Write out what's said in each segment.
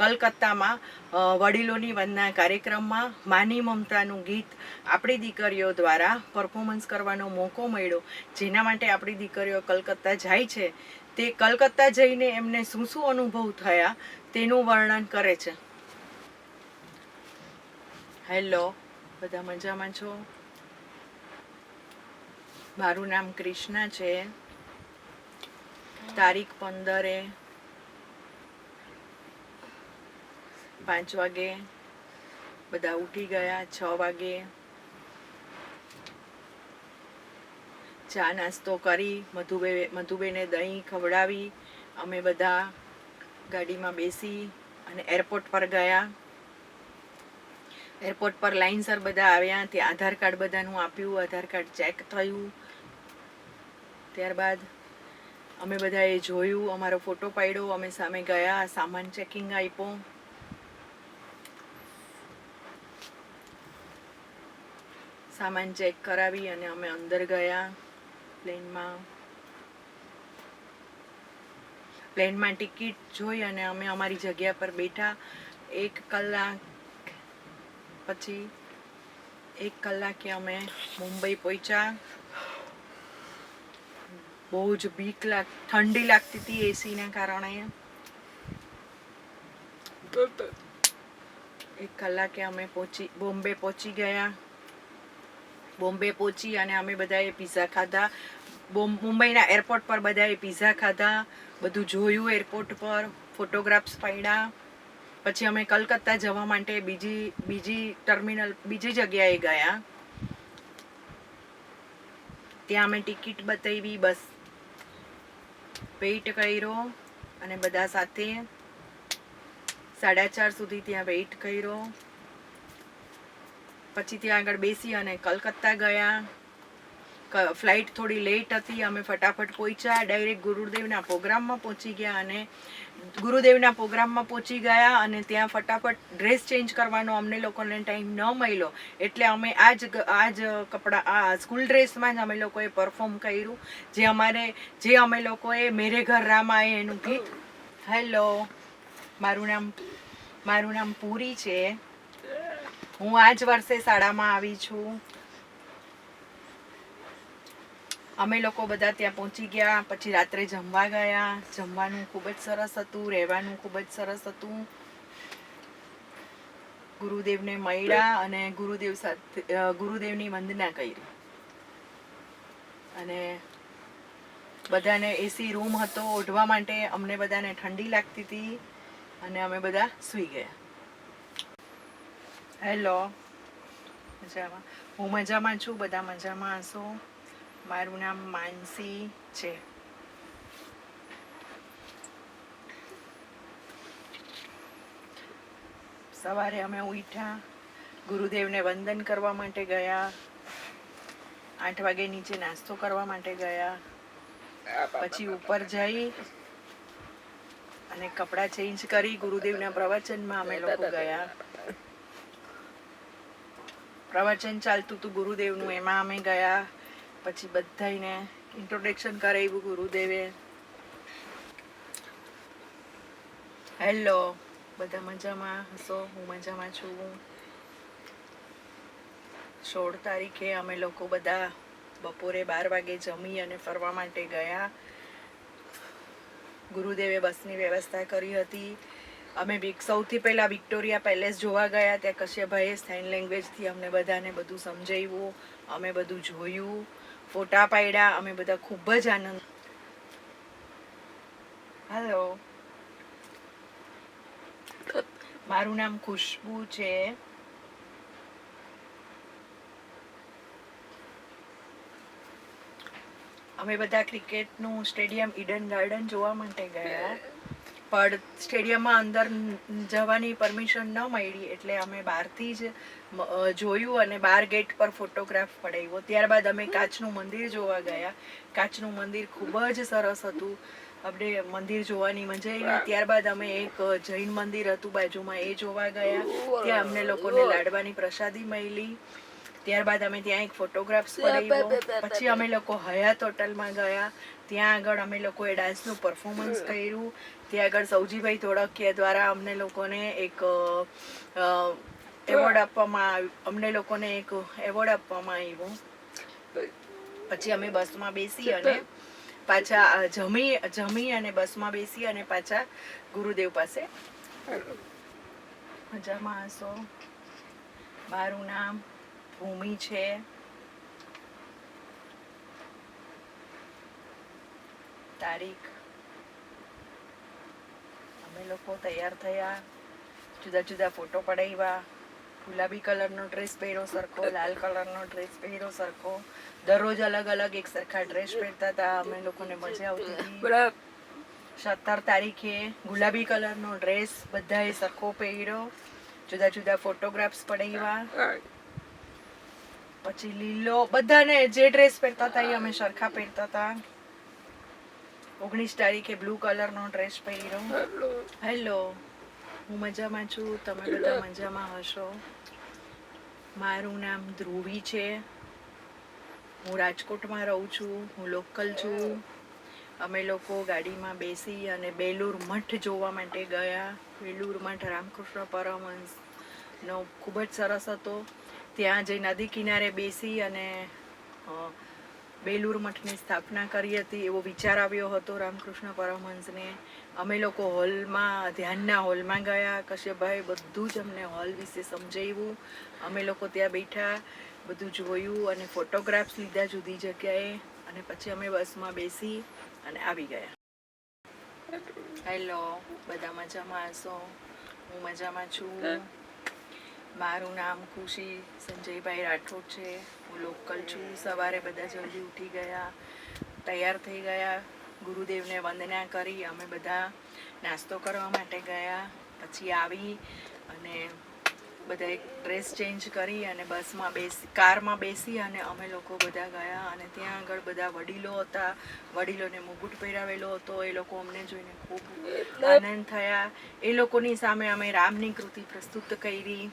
કલકત્તામાં વડીલોની વંદના કાર્યક્રમમાં માની મમતાનું ગીત આપણી દીકરીઓ દ્વારા પરફોર્મન્સ કરવાનો મોકો મળ્યો. જેના માટે આપણી દીકરીઓ કલકત્તા જાય છે. તે કલકત્તા જઈને એમને શું શું અનુભવ થયા તેનું વર્ણન કરે છે. હેલો બધા મજામાં છો? મારું નામ ક્રિષ્ના છે. તારીખ પંદરે પાંચ વાગે બધા ઉઠી ગયા, છ વાગે. ચા નાસ્તો કરી, મધુબે, મધુબેને દહીં ખવડાવી. અમે બધા ગાડીમાં બેસી અને એરપોર્ટ પર ગયા. એરપોર્ટ પર લાઇનસર બધા આવ્યા, ત્યાં આધાર કાર્ડ બધાનું આપ્યું, આધાર કાર્ડ ચેક થયું. ત્યારબાદ અમે બધાએ જોયું, અમારો ફોટો પાડ્યો, અમે સામે ગયા, સામાન ચેકિંગ આપ્યો. સામાન ચેક કરાવી અને અમે અંદર ગયા પ્લેનમાં. પ્લેનમાં ટિકિટ જોઈ અને અમે અમારી જગ્યા પર બેઠા. એક કલાક પછી એક કલાકે અમે મુંબઈ પહોંચ્યા. બહુ જ બીક લાગ ઠંડી લાગતી હતી એસીના કારણે. એક કલાકે અમે પહોંચી બોમ્બે પહોંચી ગયા. બોમ્બે પહોંચી અને અમે બધાએ પીઝા ખાધા. મુંબઈના એરપોર્ટ પર બધાએ પીઝા ખાધા. બધું જોયું એરપોર્ટ પર ફોટોગ્રાફ્સ પાડ્યા. પછી અમે કલકત્તા જવા માટે બીજી બીજી ટર્મિનલ બીજી જગ્યાએ ગયા. ત્યાં અમે ટિકિટ બતાવી, બસ. વેઇટ કર્યો અને બધા સાથે સાડા ચાર સુધી ત્યાં વેઇટ કર્યો. પછી ત્યાં આગળ બેસી અને કલકત્તા ગયા. ફ્લાઇટ થોડી લેટ હતી, અમે ફટાફટ પહોંચ્યા. ડાયરેક્ટ ગુરુદેવના પ્રોગ્રામમાં પહોંચી ગયા અને ગુરુદેવના પ્રોગ્રામમાં પહોંચી ગયા અને ત્યાં ફટાફટ ડ્રેસ ચેન્જ કરવાનો અમને લોકોને ટાઈમ ન મળ્યો. એટલે અમે આ જ આ જ કપડાં, આ સ્કૂલ ડ્રેસમાં જ અમે લોકોએ પરફોર્મ કર્યું. જે અમારે, જે અમે લોકોએ મેરે ઘર રામાએ એનું ગીત હેલો મારું નામ મારું નામ પૂરી છે. હું આ જ વર્ષે શાળામાં આવી છું. અમે લોકો બધા ત્યાં પહોંચી ગયા, પછી રાત્રે જમવા ગયા. જમવાનું ખૂબ જ સરસ હતું, રહેવાનું ખૂબ જ સરસ હતું. ગુરુદેવને મળ્યા અને ગુરુદેવ સાથે ગુરુદેવની વંદના કરી. અને બધાને એસી રૂમ હતો, ઓઢવા માટે અમને બધાને ઠંડી લાગતી હતી અને અમે બધા સૂઈ ગયા. હેલો. મજામાં. હું મજામાં છું, બધા મજામાં હશો? મારું નામ માનસી છે. સવારે અમે ઉઠ્યા ગુરુદેવને વંદન કરવા માટે ગયા, આઠ વાગે નીચે નાસ્તો કરવા માટે ગયા, પછી ઉપર જઈ અને કપડાં ચેન્જ કરી, ગુરુદેવના પ્રવચનમાં અમે લોકો ગયા. પ્રવચન ચાલતું હતું ગુરુદેવનું, એમાં અમે ગયા, પછી બધાને ઇન્ટ્રોડક્શન કરાવ્યું ગુરુદેવે. હેલો બધા મજામાં? હશો? હું મજામાં છું. સોળ તારીખે અમે લોકો બધા બપોરે બાર વાગે જમી અને ફરવા માટે ગયા. ગુરુદેવે બસની વ્યવસ્થા કરી હતી. અમે સૌથી પહેલા વિક્ટોરિયા પેલેસ જોવા ગયા, ત્યાં કશ્યભાઈએ સાઇન લેંગ્વેજથી અમને બધાને બધું સમજાવ્યું, અમે બધું જોયું, ફોટા પાડ્યા, અમે બધા ખૂબ જ આનંદ. હેલો મારું નામ ખુશ્બુ છે. અમે બધા ક્રિકેટનું સ્ટેડિયમ ઈડન ગાર્ડન જોવા માટે ગયા. પણ સ્ટેડિયમમાં અંદર જવાની પરમિશન ન મળી એટલે અમે બહારથી જ જોયું અને બાર ગેટ પર ફોટોગ્રાફ પડાવ્યો. ત્યારબાદ અમે કાચનું મંદિર જોવા ગયા. કાચનું મંદિર ખૂબ જ સરસ હતું. આપણે મંદિર જોવાની મજા આવી. ત્યારબાદ અમે એક જૈન મંદિર હતું બાજુમાં એ જોવા ગયા. ત્યાં અમને લોકોને લાડવાની પ્રસાદી મળી. ત્યારબાદ અમે ત્યાં એક ફોટોગ્રાફ્સ પડાવ્યો. પછી અમે લોકો હયાત હોટલમાં ગયા. ત્યાં આગળ અમે લોકોએ ડાન્સનું પરફોર્મન્સ કર્યું. ત્યાં આગળ સૌજીભાઈ ધોળકિયા દ્વારા અમને લોકોને એક એવોર્ડ આપવામાં આવ્યો અમને લોકોને એક એવોર્ડ આપવામાં આવ્યો. પછી અમે બસમાં બેસી અને પાછા જમી જમી અને બસમાં બેસી અને પાછા ગુરુદેવ પાસે. મજામાં હશો? મારું નામ ભૂમિ છે. તારીખ અમે લોકો તૈયાર થયા. જુદા જુદા ફોટો પડાવ્યા. ગુલાબી કલરનો ડ્રેસ પહેર્યો સરખો લાલ કલરનો ડ્રેસ પહેર્યો સરખો. દરરોજ અલગ અલગ એક સરખા ડ્રેસ પહેરતા હતા. અમે લોકોને મજા આવતી હતી. સત્તર તારીખે ગુલાબી કલરનો ડ્રેસ બધાએ સરખો પહેર્યો. જુદા જુદા ફોટોગ્રાફ્સ પડાવ્યા. પછી લીલો બધાને જે ડ્રેસ પહેરતા હતા એ અમે સરખા પહેરતા હતા. ઓગણીસ તારીખે બ્લુ કલરનો ડ્રેસ પહેર્યો. હેલો. હું મજામાં છું. તમે બધા મજામાં હશો? મારું નામ ધ્રુવી છે. હું રાજકોટમાં રહું છું. હું લોકલ છું. અમે લોકો ગાડીમાં બેસી અને બેલુર મઠ જોવા માટે ગયા. બેલુર મઠ રામકૃષ્ણ પરમહંસનો ખૂબ જ સરસ હતો. ત્યાં જે નદી કિનારે બેસી અને બેલુર મઠની સ્થાપના કરી હતી એવો વિચાર આવ્યો હતો રામકૃષ્ણ પરમહંસને. અમે લોકો હોલમાં ધ્યાનના હોલમાં ગયા. કશ્યપભાઈ બધું જ અમને હોલ વિશે સમજાવ્યું. અમે લોકો ત્યાં બેઠા બધું જોયું અને ફોટોગ્રાફ્સ લીધા જુદી જગ્યાએ અને પછી અમે બસમાં બેસી અને આવી ગયા. હેલો બધા મજામાં હશો? હું મજામાં છું. મારું નામ ખુશી સંજયભાઈ રાઠોડ છે. લોકલ છું સવારે બધા જલ્દી ઉઠી ગયા, તૈયાર થઈ ગયા, ગુરુદેવને વંદના કરી, અમે બધા નાસ્તો કરવા માટે ગયા, પછી આવી અને બધા એક ડ્રેસ ચેન્જ કરી અને બસમાં બેસી, કારમાં બેસી અને અમે લોકો બધા ગયા અને ત્યાં આગળ બધા વડીલો હતા, વડીલોને મુગુટ પહેરાવેલો હતો, એ લોકો અમને જોઈને ખૂબ આનંદ થયા. એ લોકોની સામે અમે રામની કૃતિ પ્રસ્તુત કરી.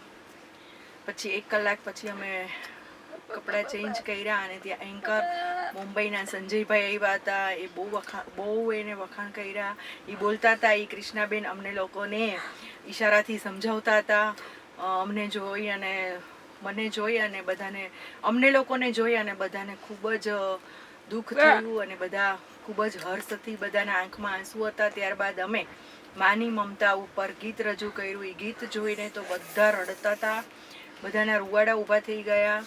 પછી એક કલાક પછી અમે કપડાં ચેન્જ કર્યા અને ત્યાં એન્કર મુંબઈના સંજયભાઈ આવ્યા હતા. એ બહુ વખાણ બહુ એને વખાણ કર્યા. એ બોલતા હતા એ કૃષ્ણાબેન અમને લોકોને ઈશારાથી સમજાવતા હતા. અમને જોઈ અને મને જોઈ અને બધાને અમને લોકોને જોઈ અને બધાને ખૂબ જ દુઃખ થયું અને બધા ખૂબ જ હર્ષથી બધાના આંખમાં આંસુ હતા. ત્યારબાદ અમે માની મમતા ઉપર ગીત રજૂ કર્યું. એ ગીત જોઈને તો બધા રડતા હતા. બધાના રૂવાડા ઊભા થઈ ગયા.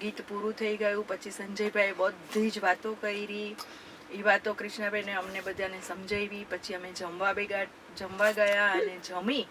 ગીત પૂરું થઈ ગયું, પછી સંજયભાઈ બધી જ વાતો કરી. એ વાતો કૃષ્ણાબેને અમને બધાને સમજાવી, પછી અમે જમવા બેગા, જમવા ગયા અને જમી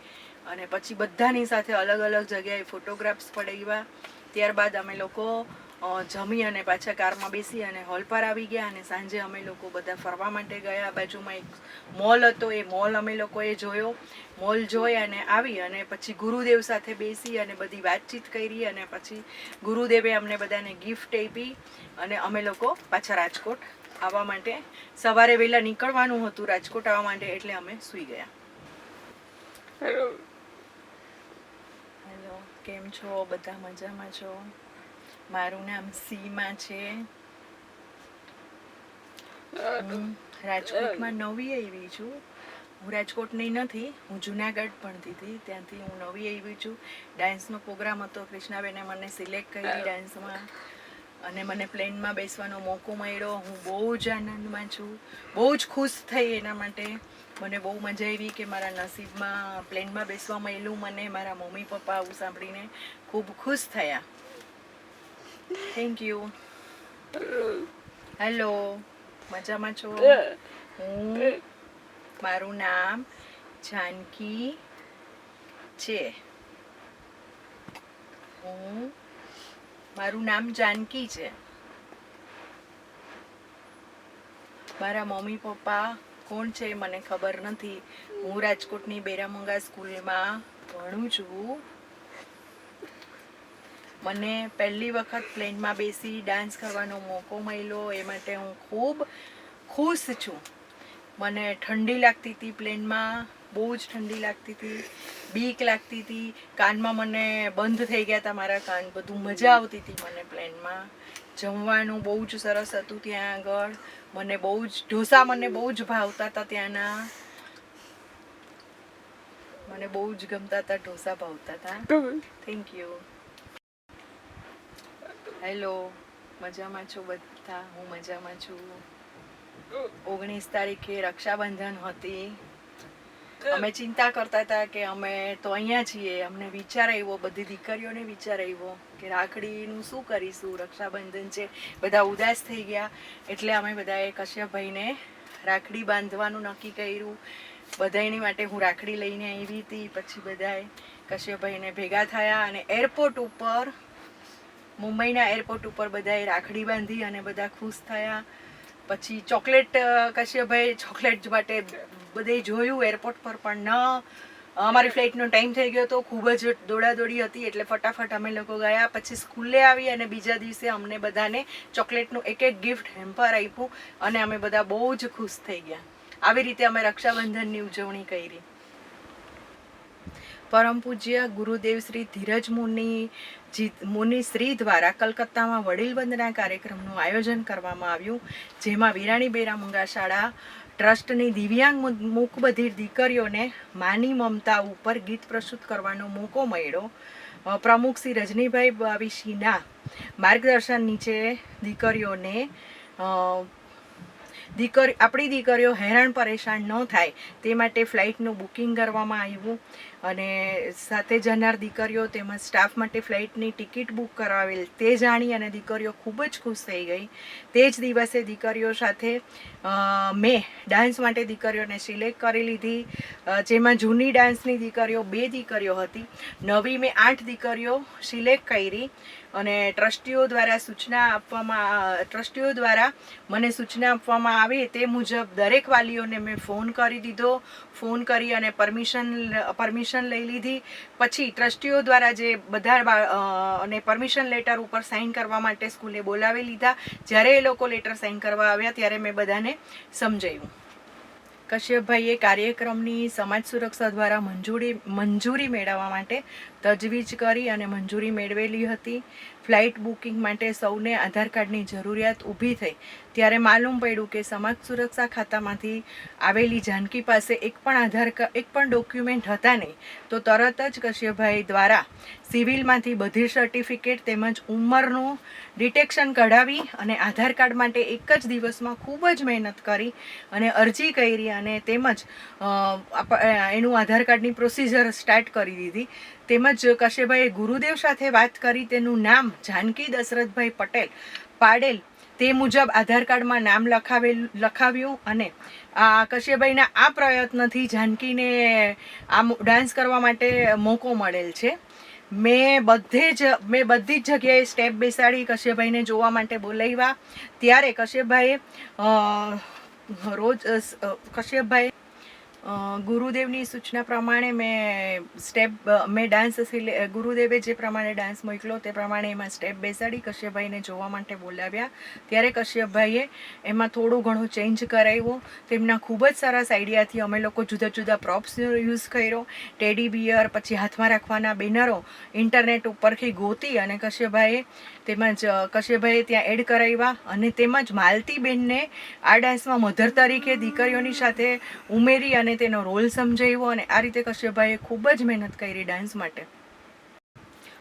અને પછી બધાની સાથે અલગ અલગ જગ્યાએ ફોટોગ્રાફ્સ પડાવ્યા. ત્યારબાદ અમે લોકો જમી અને પાછા કારમાં બેસી અને હોલ પર આવી ગયા અને સાંજે અમે લોકો બધા ફરવા માટે ગયા. બાજુમાં એક મોલ હતો. એ મોલ અમે લોકોએ જોયો. મોલ જોઈ અને આવી અને પછી ગુરુદેવ સાથે બેસી અને બધી વાતચીત કરી અને પછી ગુરુદેવે અમને બધાને ગિફ્ટ આપી અને અમે લોકો પાછા રાજકોટ આવવા માટે સવારે વહેલા નીકળવાનું હતું. રાજકોટ આવવા માટે એટલે અમે સૂઈ ગયા. હેલો કેમ છો? બધા મજામાં છો? મારું નામ સીમા છે. હું રાજકોટમાં નવી આવી છું. હું રાજકોટની નથી હું જુનાગઢ ભણતી હતી ત્યાંથી હું નવી આવી છું. ડાન્સનો પ્રોગ્રામ હતો કૃષ્ણાબેને મને સિલેક્ટ કરી ડાન્સમાં. અને મને પ્લેનમાં બેસવાનો મોકો મળ્યો. હું બહુ જ આનંદમાં છું. બહુ જ ખુશ થઈ એના માટે. મને બહુ મજા આવી કે મારા નસીબમાં પ્લેનમાં બેસવા મળ્યું મને મારા મમ્મી પપ્પા આવું સાંભળીને ખૂબ ખુશ થયા. થેન્ક યુ હેલો મજામાં છો? હું મારું નામ જાનકી છે. હું મારું નામ જાનકી છે. મારા મમ્મી પપ્પા કોણ છે મને ખબર નથી. હું રાજકોટની બેરામંગા સ્કૂલમાં ભણું છું. મને પહેલી વખત પ્લેનમાં બેસી ડાન્સ કરવાનો મોકો મળ્યો એ માટે હું ખૂબ ખુશ છું. મને ઠંડી લાગતી હતી પ્લેનમાં બહુ જ ઠંડી લાગતી હતી બીક લાગતી હતી. કાનમાં મને બંધ થઈ ગયા હતા મારા કાન બધું મજા આવતી હતી મને પ્લેનમાં. જમવાનું બહુ જ સરસ હતું ત્યાં આગળ. મને બહુ જ ઢોસા મને બહુ જ ભાવતા હતા ત્યાંના. મને બહુ જ ગમતા હતા ઢોસા ભાવતા હતા થેન્ક યુ હેલો. મજામાં છો બધા? હું મજામાં છું. ઓગણીસ તારીખે રક્ષાબંધન હતી. અમે ચિંતા કરતા હતા કે અમે તો અહીંયા છીએ. અમને વિચાર આવ્યો, બધી દીકરીઓને વિચાર આવ્યો કે રાખડીનું શું કરીશું? રક્ષાબંધન છે. બધા ઉદાસ થઈ ગયા. એટલે અમે બધાએ કશ્યપભાઈને રાખડી બાંધવાનું નક્કી કર્યું. બધાની માટે હું રાખડી લઈને આવી હતી. પછી બધાએ કશ્યપભાઈને ભેગા થયા અને એરપોર્ટ ઉપર મુંબઈના એરપોર્ટ ઉપર બધાએ રાખડી બાંધી અને બધા ખુશ થયા. પછી ચોકલેટ કશ્યપભાઈ ચોકલેટ માટે બધે જોયું એરપોર્ટ પર, પણ ન. અમારી ફ્લાઇટનો ટાઈમ થઈ ગયો હતો ખૂબ જ દોડાદોડી હતી એટલે ફટાફટ અમે લોકો ગયા. પછી સ્કૂલે આવી અને બીજા દિવસે અમને બધાને ચોકલેટનું એક એક ગિફ્ટ હેમ્પર આપ્યું અને અમે બધા બહુ જ ખુશ થઈ ગયા. આવી રીતે અમે રક્ષાબંધનની ઉજવણી કરી. પરમ પૂજ્ય ગુરુદેવ શ્રી ધીરજ મુનિ મુનિ શ્રી દ્વારા કલકત્તામાં વડીલ વંદના કાર્યક્રમનું આયોજન કરવામાં આવ્યું, જેમાં વિરાણી બેરા મુંગા શાળા ટ્રસ્ટની દિવ્યાંગ મુ- મૂકબધિર દીકરીઓને માની મમતા ઉપર ગીત પ્રસ્તુત કરવાનો મોકો મળ્યો. પ્રમુખ શ્રી રજનીભાઈ બાવીશીના માર્ગદર્શન નીચે દીકરીઓને દીકરી આપણી દીકરીઓ હેરાન પરેશાન ન થાય. તે માટે ફ્લાઇટનું બુકિંગ કરવામાં આવ્યું અને સાથે જનાર દીકરીઓ તેમજ સ્ટાફ માટે ફ્લાઇટની ટિકિટ બુક કરાવેલ તે જાણી અને દીકરીઓ ખૂબ જ ખુશ થઈ ગઈ. તે જ દિવસે દીકરીઓ સાથે મેં ડાન્સ માટે દીકરીઓને સિલેક્ટ કરી લીધી. જેમાં જૂની ડાન્સની દીકરીઓ બે દીકરીઓ હતી. નવી મેં આઠ દીકરીઓ સિલેક્ટ કરી. અને ટ્રસ્ટીઓ દ્વારા સૂચના આપવામાં ટ્રસ્ટીઓ દ્વારા મને સૂચના આપવામાં આવે તે મુજબ દરેક વાલીઓને મેં ફોન કરી દીધો. ફોન કરી અને પરમિશન પરમિશન લઈ લીધી. પછી ટ્રસ્ટીઓ દ્વારા જે બધા અને પરમિશન લેટર ઉપર સાઇન કરવા માટે સ્કૂલે બોલાવી લીધા. જ્યારે એ લોકો લેટર સાઇન કરવા આવ્યા ત્યારે મેં બધાને સમજાવ્યું. કશ્યપભાઈએ કાર્યક્રમની સમાજ સુરક્ષા દ્વારા મંજૂરી મંજૂરી મેળવવા માટે તજવીજ કરી અને મંજૂરી મેળવેલી હતી. ફ્લાઇટ બુકિંગ માટે સૌને આધાર કાર્ડની જરૂરિયાત ઊભી થઈ. ત્યારે માલુમ પડ્યું કે સમાજ સુરક્ષા ખાતામાંથી આવેલી જાનકી પાસે એક પણ આધાર એક પણ ડોક્યુમેન્ટ હતા નહીં. તો તરત જ કશ્યપભાઈ દ્વારા સિવિલમાંથી બધી સર્ટિફિકેટ તેમજ ઉંમરનું ડિટેક્શન કઢાવી અને આધાર કાર્ડ માટે એક જ દિવસમાં ખૂબ જ મહેનત કરી અને અરજી કરી અને તેમજ એનું આધાર કાર્ડની પ્રોસિજર સ્ટાર્ટ કરી દીધી. તેમજ કશેભાઈએ ગુરુદેવ સાથે વાત કરી તેનું નામ જાનકી દશરથભાઈ પટેલ પાડેલ તે મુજબ આધાર કાર્ડમાં નામ લખાવેલ, લખાવ્યું અને આ કશ્યભાઈના આ પ્રયત્નથી જાનકીને આ ડાન્સ કરવા માટે મોકો મળેલ છે. મેં બધે જ, મેં બધી જ જગ્યાએ સ્ટેપ બેસાડી કશ્યભાઈને જોવા માટે બોલાવ્યા. ત્યારે કશ્યપભાઈએ રોજ કશ્યપભાઈ ગુરુદેવની સૂચના પ્રમાણે મેં સ્ટેપ મેં ડાન્સ ગુરુદેવે જે પ્રમાણે ડાન્સ મોકલો તે પ્રમાણે એમાં સ્ટેપ બેસાડી કશ્યપભાઈને જોવા માટે બોલાવ્યા. ત્યારે કશ્યપભાઈએ એમાં થોડું ઘણું ચેન્જ કરાવ્યો. તેમના ખૂબ જ સરસ આઈડિયાથી અમે લોકો જુદા જુદા પ્રોપ્સ યુઝ કર્યો. ટેડી બિયર પછી હાથમાં રાખવાના બેનરો ઇન્ટરનેટ ઉપરથી ગોતી અને કશ્યપભાઈએ તેમજ કશ્યભાઈએ ત્યાં એડ કરાવ્યા અને તેમજ માલતીબેનને આ ડાન્સમાં મધર તરીકે દીકરીઓની સાથે ઉમેરી અને તેનો રોલ સમજાવ્યો અને આ રીતે કશ્યભાઈએ ખૂબ જ મહેનત કરી ડાન્સ માટે.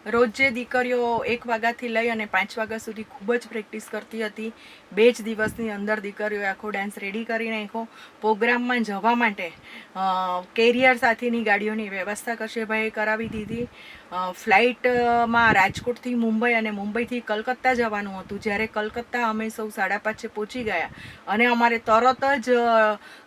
રોજ દીકરીઓ એક વાગ્યાથી લઈ અને પાંચ વાગ્યા સુધી ખૂબ જ પ્રેક્ટિસ કરતી હતી. બે જ દિવસની અંદર દીકરીઓએ આખો ડાન્સ રેડી કરી નાખ્યો. પ્રોગ્રામમાં જવા માટે કેરિયર સાથેની ગાડીઓની વ્યવસ્થા કશ્યપભાઈએ કરાવી દીધી. ફ્લાઇટમાં રાજકોટથી મુંબઈ અને મુંબઈથી કલકત્તા જવાનું હતું. જ્યારે કલકત્તા અમે સૌ સાડા પાંચે પહોંચી ગયા. અને અમારે તરત જ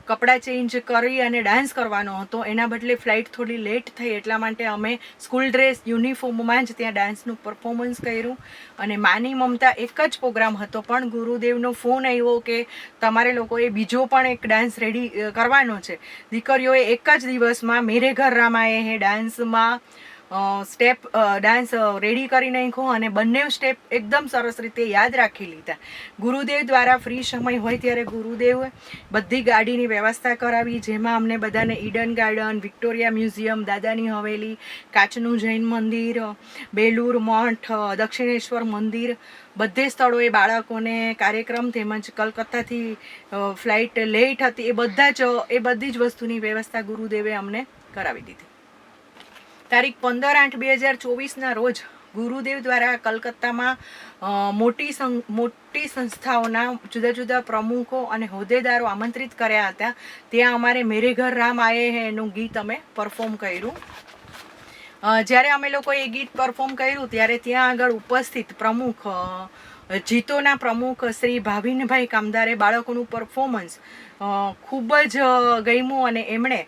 કપડાં ચેન્જ કરી અને ડાન્સ કરવાનો હતો. એના બદલે ફ્લાઇટ થોડી લેટ થઈ એટલા માટે અમે સ્કૂલ ડ્રેસ યુનિફોર્મમાં જ ત્યાં ડાન્સનું પરફોર્મન્સ કર્યું. અને માની મમતા એક જ પ્રોગ્રામ હતો, પણ ગુરુદેવનો ફોન આવ્યો કે તમારે લોકોએ બીજો પણ એક ડાન્સ રેડી કરવાનો છે. દીકરીઓએ એક જ દિવસમાં મેરે ઘર રામાએ હે ડાન્સમાં સ્ટેપ ડાન્સ રેડી કરી નાખ્યો અને બંને સ્ટેપ એકદમ સરસ રીતે યાદ રાખી લીધા. ગુરુદેવ દ્વારા ફ્રી સમય હોય ત્યારે ગુરુદેવે બધી ગાડીની વ્યવસ્થા કરાવી, જેમાં અમને બધાને ઈડન ગાર્ડન, વિક્ટોરિયા મ્યુઝિયમ, દાદાની હવેલી, કાચનું જૈન મંદિર, બેલુર મઠ, દક્ષિણેશ્વર મંદિર, બધે સ્થળોએ બાળકોને કાર્યક્રમ તેમજ કલકત્તાથી ફ્લાઇટ લેટ હતી, એ બધા જ, એ બધી જ વસ્તુની વ્યવસ્થા ગુરુદેવે અમને કરાવી દીધી. તારીખ પંદર આઠ બે હજાર ચોવીસના રોજ ગુરુદેવ દ્વારા કલકત્તામાં મોટી મોટી સંસ્થાઓના જુદા જુદા પ્રમુખો અને હોદ્દેદારો આમંત્રિત કર્યા હતા. ત્યાં અમારે મેરે ઘર રામ આયે હે એનું ગીત અમે પરફોર્મ કર્યું. જ્યારે અમે લોકો એ ગીત પરફોર્મ કર્યું, ત્યારે ત્યાં આગળ ઉપસ્થિત પ્રમુખ જીતોના પ્રમુખ શ્રી ભાવિનભાઈ કામદારે બાળકોનું પરફોર્મન્સ ખૂબ જ ગમ્યું અને એમણે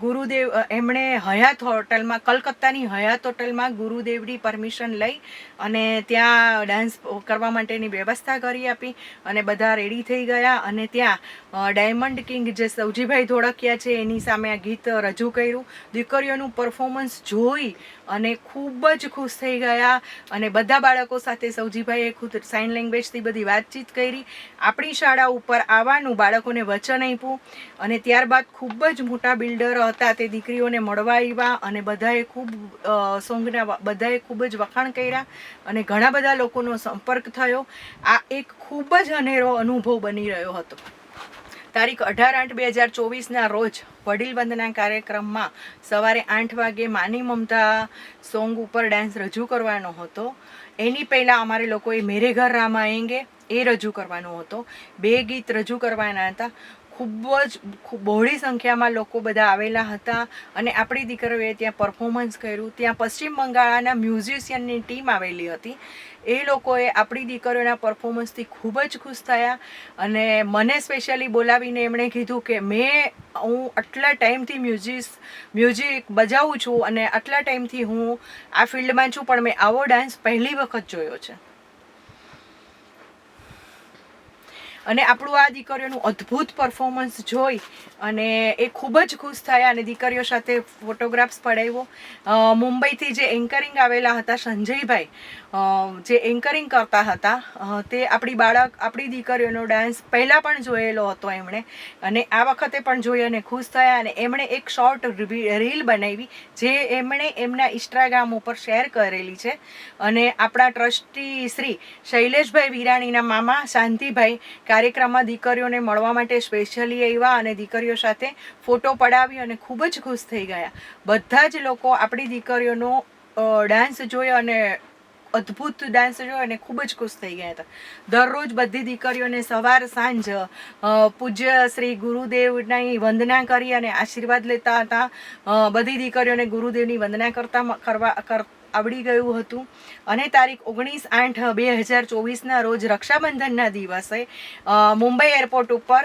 ગુરુદેવ એમણે હયાત હોટલમાં, કલકત્તાની હયાત હોટલમાં ગુરુદેવની પરમિશન લઈ અને ત્યાં ડાન્સ કરવા માટેની વ્યવસ્થા કરી આપી અને બધા રેડી થઈ ગયા અને ત્યાં ડાયમંડ કિંગ જે સૌજીભાઈ ધોળકિયા છે એની સામે આ ગીત રજૂ કર્યું. દીકરીઓનું પરફોર્મન્સ જોઈ અને ખૂબ જ ખુશ થઈ ગયા અને બધા બાળકો સાથે સૌજીભાઈએ ખુદ સાઇન લેંગ્વેજથી બધી વાતચીત કરી. આપણી શાળા ઉપર આવવાનું બાળકોને વચન આપ્યું અને ત્યારબાદ ખૂબ જ મોટા બિલ્ડર હતા તે દીકરીઓને મળવા આવ્યા અને બધાએ ખૂબ સોંગના બધાએ ખૂબ જ વખાણ કર્યા અને ઘણા બધા લોકોનો સંપર્ક થયો. આ એક ખૂબ જ અનેરો અનુભવ બની રહ્યો હતો. તારીખ અઢાર આઠ બે હજાર ચોવીસના રોજ વડીલ વંદના કાર્યક્રમમાં સવારે આઠ વાગે માની મમતા સોંગ ઉપર ડાન્સ રજૂ કરવાનો હતો. એની પહેલાં અમારે લોકોએ મેરે ઘર રામ આએંગે એ રજૂ કરવાનો હતો. બે ગીત રજૂ કરવાના હતા. ખૂબ જ બહોળી સંખ્યામાં લોકો બધા આવેલા હતા અને આપણી દીકરીઓએ ત્યાં પરફોર્મન્સ કર્યું. ત્યાં પશ્ચિમ બંગાળના મ્યુઝિશિયનની ટીમ આવેલી હતી. એ લોકોએ આપણી દીકરીઓના પરફોર્મન્સથી ખૂબ જ ખુશ થયા અને મને સ્પેશિયલી બોલાવીને એમણે કીધું કે મેં હું આટલા ટાઈમથી મ્યુઝિસ મ્યુઝિક બજાવું છું અને આટલા ટાઈમથી હું આ ફિલ્ડમાં છું, પણ મેં આવો ડાન્સ પહેલી વખત જોયો છે. અને આપણું આ દીકરીઓનું અદ્ભુત પરફોર્મન્સ જોઈ અને એ ખૂબ જ ખુશ થયા અને દીકરીઓ સાથે ફોટોગ્રાફ્સ પડાવ્યો. મુંબઈથી જે એન્કરિંગ આવેલા હતા સંજયભાઈ જે એન્કરિંગ કરતા હતા તે આપણી બાળક, આપણી દીકરીઓનો ડાન્સ પહેલાં પણ જોયેલો હતો એમણે. અને આ વખતે પણ જોઈ અને ખુશ થયા અને એમણે એક શોર્ટ રીલ બનાવી જે એમણે એમના ઇન્સ્ટાગ્રામ ઉપર શેર કરેલી છે. અને આપણા ટ્રસ્ટી શ્રી શૈલેષભાઈ વિરાણીના મામા શાંતિભાઈ કાર્યક્રમમાં દીકરીઓને મળવા માટે સ્પેશિયલી આવ્યા અને દીકરીઓ સાથે ફોટો પડાવી અને ખૂબ જ ખુશ થઈ ગયા. બધા જ લોકો આપણી દીકરીઓનો ડાન્સ જોયો અને અદ્ભુત ડાન્સ જોયો અને ખૂબ જ ખુશ થઈ ગયા હતા. દરરોજ બધી દીકરીઓને સવાર સાંજ પૂજ્ય શ્રી ગુરુદેવની વંદના કરી અને આશીર્વાદ લેતા હતા. બધી દીકરીઓને ગુરુદેવની વંદના કરતા કરવા, કર આવડી ગયું હતું. અને તારીખ ઓગણીસ આઠ બે હજાર ચોવીસના રોજ રક્ષાબંધનના દિવસે મુંબઈ એરપોર્ટ ઉપર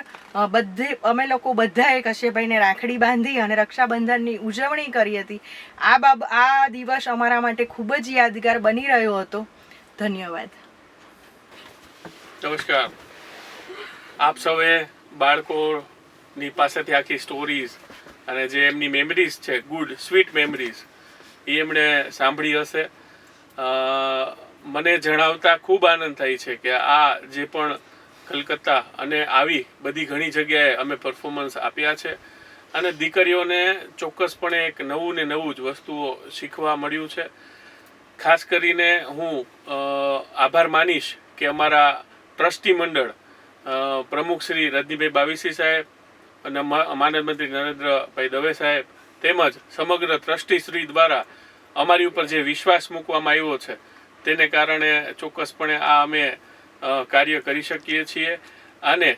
બધે, અમે લોકો બધાએ કશ્યપભાઈને રાખડી બાંધી અને રક્ષાબંધનની ઉજવણી કરી હતી. આ બાબ, આ દિવસ અમારા માટે ખૂબ જ યાદગાર બની રહ્યો હતો. ધન્યવાદ. નમસ્કાર. આપ સૌએ બાળકોની પાસેથી આખી સ્ટોરીઝ અને જે એમની મેમરીઝ છે ગુડ સ્વીટ મેમરીઝ એ એમણે સાંભળી હશે. મને જણાવતા ખૂબ આનંદ થાય છે કે આ જે પણ કલકત્તા અને આવી બધી ઘણી જગ્યાએ અમે પરફોર્મન્સ આપ્યા છે અને દીકરીઓને ચોક્કસપણે એક નવું ને નવું જ વસ્તુઓ શીખવા મળ્યું છે. ખાસ કરીને હું આભાર માનીશ કે અમારા ટ્રસ્ટી મંડળ પ્રમુખ શ્રી રજનીભાઈ બાવીસી સાહેબ અને માનદ મંત્રી નરેન્દ્રભાઈ દવે સાહેબ તેમજ સમગ્ર ટ્રસ્ટી શ્રી દ્વારા અમારી ઉપર જે વિશ્વાસ મૂકવામાં આવ્યો છે, તેને કારણે ચોક્કસપણે આ અમે કાર્ય કરી શકીએ છીએ. અને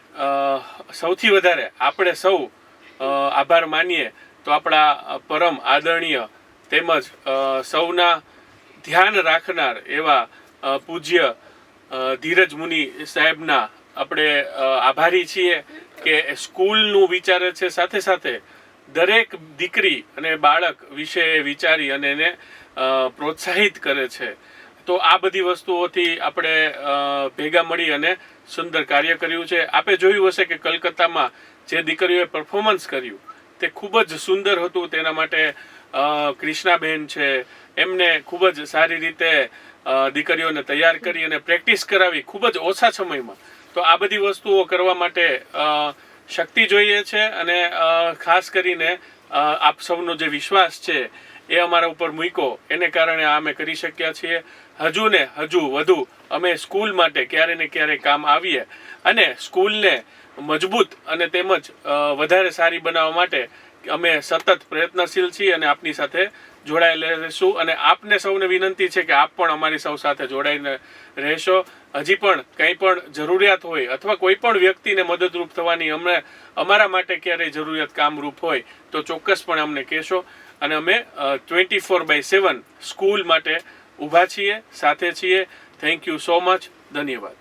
સૌથી વધારે આપણે સૌ આભાર માનીએ તો આપણા પરમ આદરણીય તેમજ સૌના ધ્યાન રાખનાર એવા પૂજ્ય ધીરજ મુનિ સાહેબના આપણે આભારી છીએ કે સ્કૂલનું વિચારે છે સાથે સાથે દરેક દીકરી અને બાળક વિશે વિચારી અને એને પ્રોત્સાહિત કરે છે. તો આ બધી વસ્તુઓથી આપણે ભેગા મળી અને સુંદર કાર્ય કર્યું છે. આપે જોયું હશે કે કલકત્તામાં જે દીકરીઓએ પરફોર્મન્સ કર્યું, તે ખૂબ જ સુંદર હતું. તેના માટે કૃષ્ણાબેન છે, એમને ખૂબ જ સારી રીતે દીકરીઓને તૈયાર કરી અને પ્રેક્ટિસ કરાવી ખૂબ જ ઓછા સમયમાં. તો આ બધી વસ્તુઓ કરવા માટે શક્તિ જોઈએ છે અને ખાસ કરીને આપ સૌનો જે વિશ્વાસ છે એ અમારા ઉપર મૂક્યો. એને કારણે આ અમે કરી શક્યા છીએ. હજુ ને હજુ વધુ અમે સ્કૂલ માટે ક્યારે ને ક્યારે કામ આવીએ અને સ્કૂલને મજબૂત અને તેમજ વધારે સારી બનાવવા માટે અમે સતત પ્રયત્નશીલ છીએ અને આપની સાથે જોડાયેલા રહેશું. અને આપને સૌને વિનંતી છે કે આપ પણ અમારી સૌ સાથે જોડાઈને રહેશો. હજી પણ કંઈ પણ જરૂરિયાત હોય અથવા કોઈ પણ વ્યક્તિને મદદરૂપ થવાની અમને અમારા માટે ક્યારેય જરૂરિયાત કામરૂપ હોય, તો ચોક્કસપણે અમને કહેશો. અને અમે twenty four by seven school માટે ઊભા છીએ, સાથે છીએ. થેન્ક યુ સો મચ ધન્યવાદ.